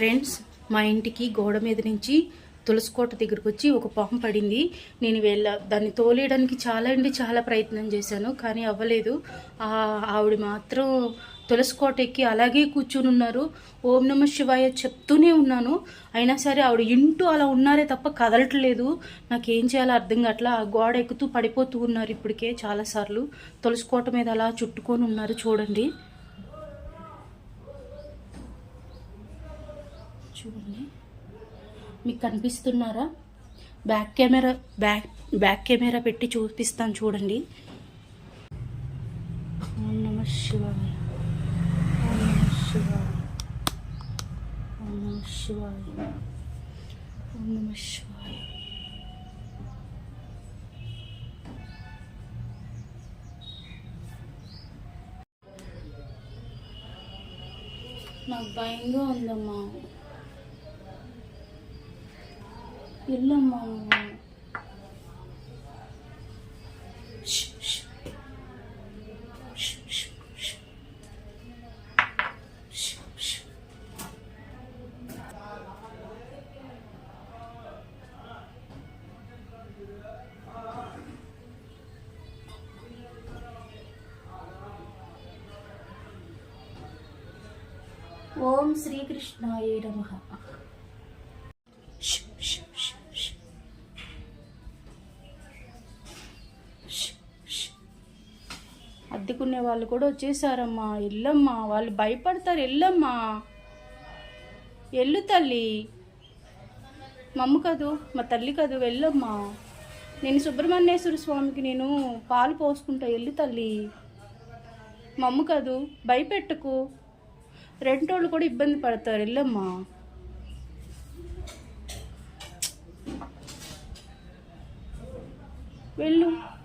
Friends మా ఇంటికి గోడ మీద నుంచి తులసికోట దగ్గరకు వచ్చి ఒక పాము పడింది. నేను వెళ్ళ దాన్ని తోలేయడానికి చాలా అంటే చాలా ప్రయత్నం చేశాను కానీ అవ్వలేదు. ఆవిడ మాత్రం తులసికోట ఎక్కి అలాగే కూర్చుని ఉన్నారు. ఓం నమ శివాయ చెప్తూనే ఉన్నాను. అయినా సరే ఆవిడ ఇంటూ అలా ఉన్నారే తప్ప కదలట్లేదు. నాకేం చేయాలో అర్థం కావట్లా. ఆ గోడ ఎక్కుతూ పడిపోతూ ఉన్నారు ఇప్పటికే చాలాసార్లు. తులసికోట మీద అలా చుట్టుకొని ఉన్నారు చూడండి. చూడండి. మీకు కనిపిస్తున్నారా? Back camera back back camera పెట్టి చూపిస్తాను చూడండి. ఓం నమ శివాయ. ఓం నమ శివాయ. ఓం నమ శివాయ. ఓం నమ శివాయ. నాకు భయంగా ఉందమ్మా. ഇല്ലമ്മാ. ഓം ശ്രീകൃഷ്ണായ നമ. అద్దెకునే వాళ్ళు కూడా వచ్చేసారమ్మా. ఎల్లమ్మా వాళ్ళు భయపడతారు ఎల్లమ్మా. ఎల్లు తల్లి. మమ్మ కదూ మా తల్లి కదూ వెళ్ళమ్మా. నేను సుబ్రహ్మణ్యేశ్వర స్వామికి నేను పాలు పోసుకుంటా ఎల్లు తల్లి. మమ్మ కదూ భయపెట్టకు. రెంటోళ్ళు కూడా ఇబ్బంది పడతారు ఎల్లమ్మా. వెళ్ళు.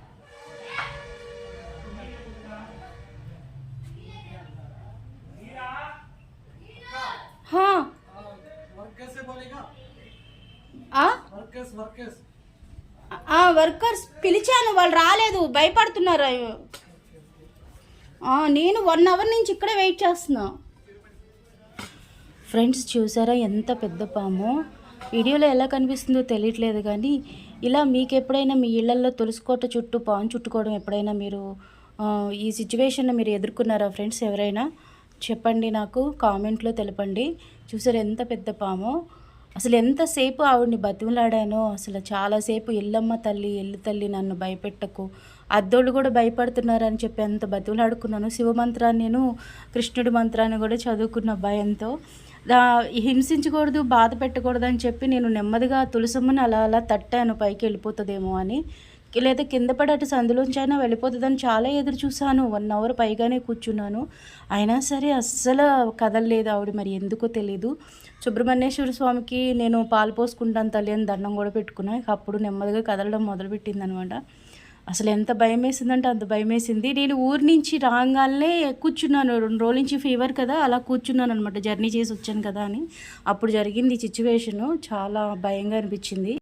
వర్కర్స్ పిలిచాను వాళ్ళు రాలేదు భయపడుతున్నారు. నేను వన్ అవర్ నుంచి ఇక్కడే వెయిట్ చేస్తున్నా. ఫ్రెండ్స్ చూసారా ఎంత పెద్ద పాము? వీడియోలో ఎలా కనిపిస్తుందో తెలియట్లేదు కానీ ఇలా మీకు ఎప్పుడైనా మీ ఇళ్ళలో తులుసుకోట చుట్టూ పాము చుట్టుకోవడం ఎప్పుడైనా మీరు ఈ సిచ్యువేషన్ మీరు ఎదుర్కొన్నారా ఫ్రెండ్స్ ఎవరైనా? చెప్పండి నాకు కామెంట్లో తెలపండి. చూసారు ఎంత పెద్ద పాము? అసలు ఎంతసేపు ఆవిడ్ని బతిమలాడానో అసలు చాలాసేపు ఎల్లమ్మ తల్లి ఎల్లు తల్లి నన్ను భయపెట్టకు అద్దోళ్ళు కూడా భయపడుతున్నారని చెప్పి ఎంత బతిమలాడుకున్నాను. శివ మంత్రాన్ని నేను కృష్ణుడి మంత్రాన్ని కూడా చదువుకున్న భయంతో. హింసించకూడదు బాధ పెట్టకూడదు అని చెప్పి నేను నెమ్మదిగా తులసమ్మని అలా అలా తట్టాను పైకి వెళ్ళిపోతుందేమో అని. లేదా కింద పడి అటు సందులోంచి అయినా వెళ్ళిపోతుందని చాలా ఎదురు చూశాను. వన్ అవర్ పైగానే కూర్చున్నాను. అయినా సరే అస్సలు కదలలేదు ఆవిడ మరి ఎందుకో తెలీదు. సుబ్రహ్మణ్యేశ్వర స్వామికి నేను పాలు పోసుకుంటాను తల్లి అని దండం కూడా పెట్టుకున్నా. అప్పుడు నెమ్మదిగా కదలడం మొదలుపెట్టింది అనమాట అసలు ఎంత భయం వేసిందంటే అంత భయం వేసింది నేను ఊరి నుంచి రాగానే కూర్చున్నాను. రెండు రోజుల నుంచి ఫీవర్ కదా అలా కూర్చున్నాను అనమాట జర్నీ చేసి వచ్చాను కదా అని. అప్పుడు జరిగింది ఈ సిచ్యువేషను. చాలా భయంగా అనిపించింది.